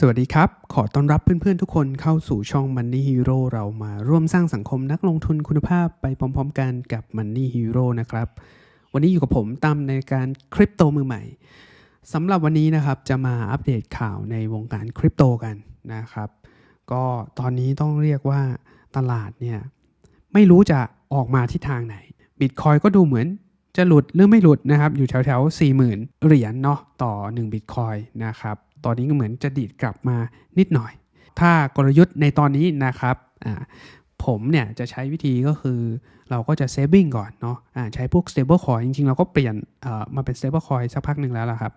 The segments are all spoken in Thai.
สวัสดีครับ ขอต้อนรับเพื่อนๆ ทุกคนเข้าสู่ช่อง Money Hero เรามาร่วมสร้างสังคมนักลงทุนคุณภาพไปพร้อมๆ กันกับ Money Hero นะครับ วันนี้อยู่กับผมตั้มในการคริปโตมือใหม่สำหรับวันนี้นะครับจะมาอัปเดตข่าวในวงการคริปโตกันนะครับ ก็ตอนนี้ต้องเรียกว่าตลาดเนี่ย ไม่รู้จะออกมาทิศทางไหนบิตคอยก็ดูเหมือนจะหลุดหรือไม่หลุดนะครับ อยู่แถวๆ40,000 เหรียญเนาะต่อ1บิตคอยนะครับตอนนี้ก็เหมือนจะดีดกลับมานิดหน่อย ถ้ากลยุทธ์ในตอนนี้นะครับผมเนี่ยจะใช้วิธีก็คือเราก็จะ saving ก่อนเนาะะใช้พวก stable coin จริงๆ เราก็เปลี่ยนมาเป็น stable coin สักพักหนึ่งแล้วล่ะครับ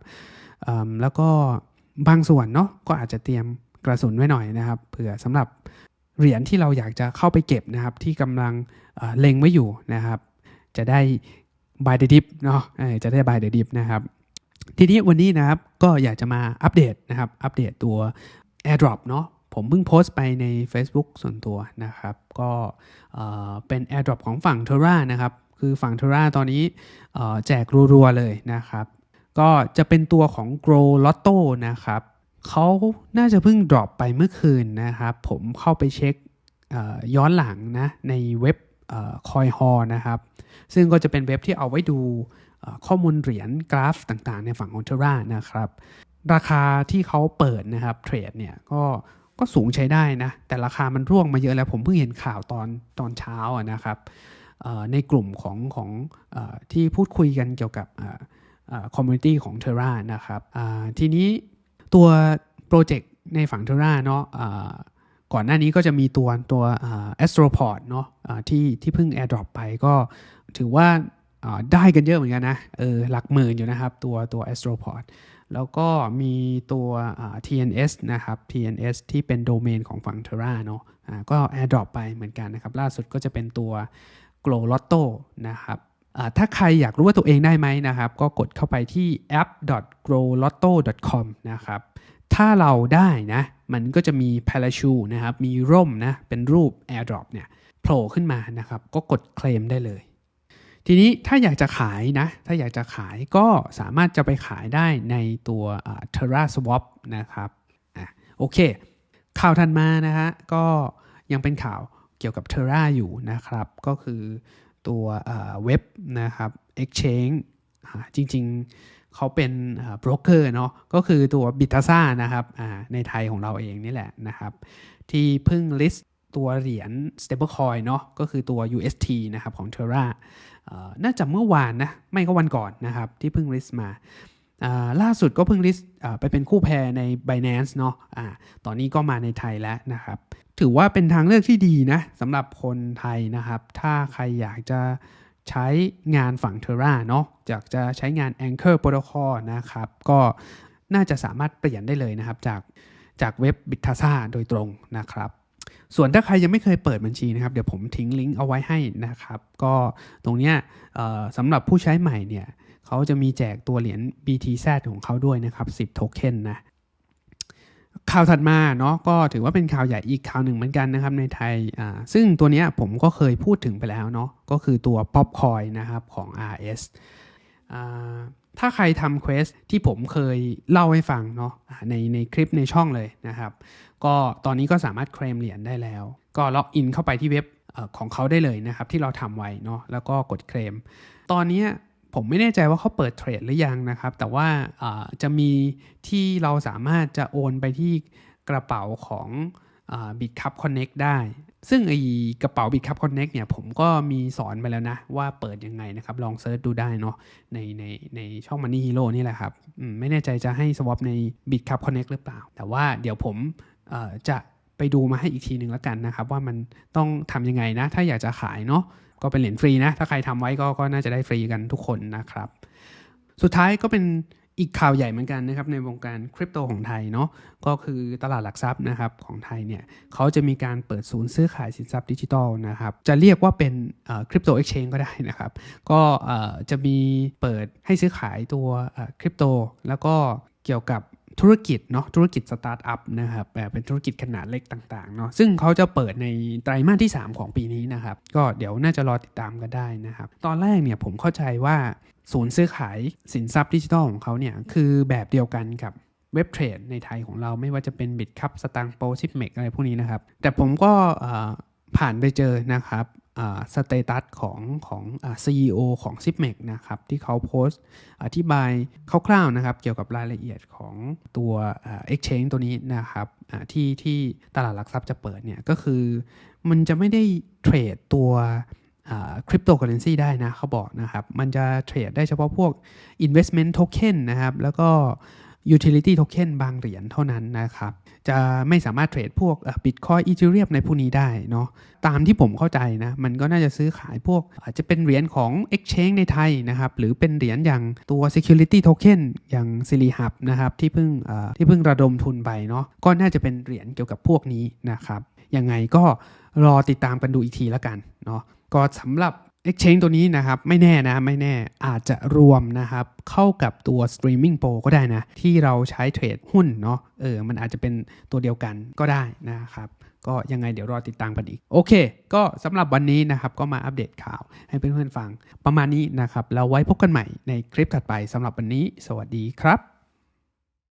แล้วก็บางส่วนเนาะก็อาจจะเตรียมกระสุนไว้หน่อยนะครับเผื่อสำหรับเหรียญที่เราอยากจะเข้าไปเก็บนะครับ ที่กำลังเล็งไว้อยู่นะครับ จะได้ buy the dip เนาะจะได้ buy the dip นะครับ ทีนี้วันนี้นะครับก็อยากจะมาอัปเดตนะครับอัปเดตตัว AirDrop เนาะผมเพิ่งโพสต์ไปใน Facebook ส่วนตัวนะครับ ก็เป็น AirDrop ของฝั่ง t e r a นะครับ คือฝั่ง t e r a ตอนนี้แจกรัวๆเลยนะครับ ก็จะเป็นตัวของ Grow Lotto นะครับเขาน่าจะเพิ่ง drop ไปเมื่อคืนนะครับ ผมเข้าไปเช็คย้อนหลังนะในเว็บคอยฮอนะครับ ซึ่งก็จะเป็นเว็บที่เอาไว้ดู ข้อมูลเหรียญกราฟต่างๆ ในฝั่งของเทรานะครับ ราคาที่เขาเปิดนะครับเทรดเนี่ยก็ก็สูงใช้ได้นะ แต่ราคามันร่วงมาเยอะแล้ว ผมเพิ่งเห็นข่าวตอนตอนเช้านะครับในกลุ่มของของอที่พูดคุยกันเกี่ยวกับคอมมูนิตี้ของเทรานะครับทีนี้ตัวโปรเจกต์ในฝั่งเทราเนาะก่อนหน้านี้ก็จะมีตัวตัวอ่า Astroport เนาะที่ที่เพิ่ง AirDrop ไปก็ถือว่า ได้กันเยอะเหมือนกันนะ เออ หลักหมื่นอยู่นะครับ ตัวตัว Astroport แล้วก็มีตัว TNS นะครับ TNS ที่เป็นโดเมนของฝั่ง Terra เนาะอ่าก็ AirDrop ไปเหมือนกันนะครับ ล่าสุดก็จะเป็นตัว Glow Lotto นะครับอ่าถ้าใครอยากรู้ว่าตัวเองได้ไหมนะครับ ก็กดเข้าไปที่ app.growlotto.com นะครับ ถ้าเราได้นะ มันก็จะมี parachute นะครับ มีร่มนะ เป็นรูป AirDrop เนี่ยโผล่ขึ้นมานะครับ ก็กดเคลมได้เลย ทีนี้ถ้าอยากจะขายนะ ถ้าอยากจะขายก็สามารถจะไปขายได้ในตัวอ่า Terra Swap นะครับอะโอเค ข่าวถัดมานะฮะก็ยังเป็นข่าวเกี่ยวกับ Terra อยู่นะครับ ก็คือตัวเว็บนะครับ Exchange จริงๆเขาเป็นโบรกเกอร์เนาะก็คือตัว b i t a s a นะครับอ่าในไทยของเราเองนี่แหละนะครับ ที่เพิ่ง list ตัวเหรียญ stablecoin เนาะก็คือตัว UST นะครับของ Terra เอ่อน่าจะเมื่อวานนะ ไม่ก็วันก่อนนะครับ ที่เพิ่ง list มา ล่าสุดก็เพิ่ง list ไปเป็นคู่แพรใน Binance เนาะอ่าตอนนี้ก็มาในไทยแล้วนะครับ ถือว่าเป็นทางเลือกที่ดีนะสำหรับคนไทยนะครับ ถ้าใครอยากจะใช้งานฝั่ง Terra เนาะอยากจะใช้งาน Anchor Protocol นะครับ ก็น่าจะสามารถเปลี่ยนได้เลยนะครับจากจากเว็บ b i t a s a โดยตรงนะครับ ส่วนถ้าใครยังไม่เคยเปิดบัญชีนะครับ เดี๋ยวผมทิ้งลิงก์เอาไว้ให้นะครับ ก็ตรงเนี้ยสำหรับผู้ใช้ใหม่เนี่ยเขาจะมีแจกตัวเหรียญ BTZ ของเขาด้วยนะครับ 10 โทเค็นนะข่าวถัดมาเนาะก็ถือว่าเป็นข่าวใหญ่อีกข่าวหนึ่งเหมือนกันนะครับในไทยอ่าซึ่งตัวเนี้ยผมก็เคยพูดถึงไปแล้วเนาะก็คือตัว Popcoin นะครับของ RS อ่า ถ้าใครทำเควสที่ผมเคยเล่าให้ฟังเนาะในในคลิปในช่องเลยนะครับ ก็ตอนนี้ก็สามารถเคลมเหรียญได้แล้ว ก็ล็อกอินเข้าไปที่เว็บของเขาได้เลยนะครับ ที่เราทำไว้เนาะแล้วก็กดเคลม ตอนนี้ผมไม่แน่ใจว่าเขาเปิดเทรดหรือยังนะครับ แต่ว่าจะมีที่เราสามารถจะโอนไปที่กระเป๋าของบิตคัพคอนเน็กได้ ซึ่งไอ้กระเป๋า b i t c u p Connect เนี่ยผมก็มีสอนไปแล้วนะ ว่าเปิดยังไงนะครับ ลองเซิร์ชดูได้เนาะในในในช่อง Money Hero นี่แหละครับไม่แน่ใจจะให้ swap ใน b i t c u p Connect หรือเปล่า แต่ว่าเดี๋ยวผมจะไปดูมาให้อีกทีหนึ่งแล้วกันนะครับ ว่ามันต้องทำยังไงนะ ถ้าอยากจะขายเนาะก็เป็นเหรียญฟรีนะ ถ้าใครทำไว้ก็ก็น่าจะได้ฟรีกันทุกคนนะครับ สุดท้ายก็เป็น อีกข่าวใหญ่เหมือนกันนะครับในวงการคริปโตของไทยเนาะก็คือตลาดหลักทรัพย์นะครับของไทยเนี่ยเขาจะมีการเปิดศูนย์ซื้อขายสินทรัพย์ดิจิทัลนะครับจะเรียกว่าเป็นคริปโตเอ็กชแนนก็ได้นะครับก็จะมีเปิดให้ซื้อขายตัวคริปโตแล้วก็เกี่ยวกับธุรกิจเนาะธุรกิจสตาร์ทอัพนะครับแบบเป็นธุรกิจขนาดเล็กต่างๆเนาะซึ่งเขาจะเปิดในไตรมาสที่ 3 ของปีนี้นะครับ ก็เดี๋ยวน่าจะรอติดตามกันได้นะครับ ตอนแรกเนี่ยผมเข้าใจว่า ศูนย์ซื้อขายสินทรัพย์ดิจิทัลของเขาเนี่ยคือแบบเดียวกันกับเว็บเทรดในไทยของเราไม่ว่าจะเป็นบิตคับสตางโปซิปเมกอะไรพวกนี้นะครับ แต่ผมก็ผ่านไปเจอนะครับสเตตัสของของอ่า CEO ของ s i p m e c นะครับที่เขาโพสต์อธิบายคร่าวๆนะครับเกี่ยวกับรายละเอียดของตัวอ่า exchange ตัวนี้นะครับที่ที่ตลาดหลักทรัพย์จะเปิดเนี่ยก็คือมันจะไม่ได้เทรดตัว คริปโตเคอเรนซีได้นะเขาบอกนะครับ มันจะเทรดได้เฉพาะพวก investment token นะครับ แล้วก็ utility token บางเหรียญเท่านั้นนะครับ จะไม่สามารถเทรดพวกบิตคอยอีเทเรียมในพวกนี้ได้เนาะตามที่ผมเข้าใจนะ มันก็น่าจะซื้อขายพวก อาจจะเป็นเหรียญของ Exchange ในไทยนะครับ หรือเป็นเหรียญอย่างตัว Security Token อย่าง s i l i h u b นะครับที่เพิ่งที่เพิ่งระดมทุนไปเนาะก็น่าจะเป็นเหรียญเกี่ยวกับพวกนี้นะครับยังไงก็รอติดตามกันดูอีกทีล้วกันเนาะ ก็สำหรับ Exchange ตัวนี้นะครับ ไม่แน่นะไม่แน่อาจจะรวมนะครับ เข้ากับตัว Streaming Pro ก็ได้นะ ที่เราใช้เทรดหุ้นเนาะเออมันอาจจะเป็นตัวเดียวกันก็ได้นะครับก็ยังไงเดี๋ยวรอติดตามกันอีก โอเค ก็สำหรับวันนี้นะครับ ก็มาอัปเดตข่าวให้เพื่อนๆฟัง ประมาณนี้นะครับ แล้วไว้พบกันใหม่ในคลิปถัดไปสำหรับวันนี้ สวัสดีครับ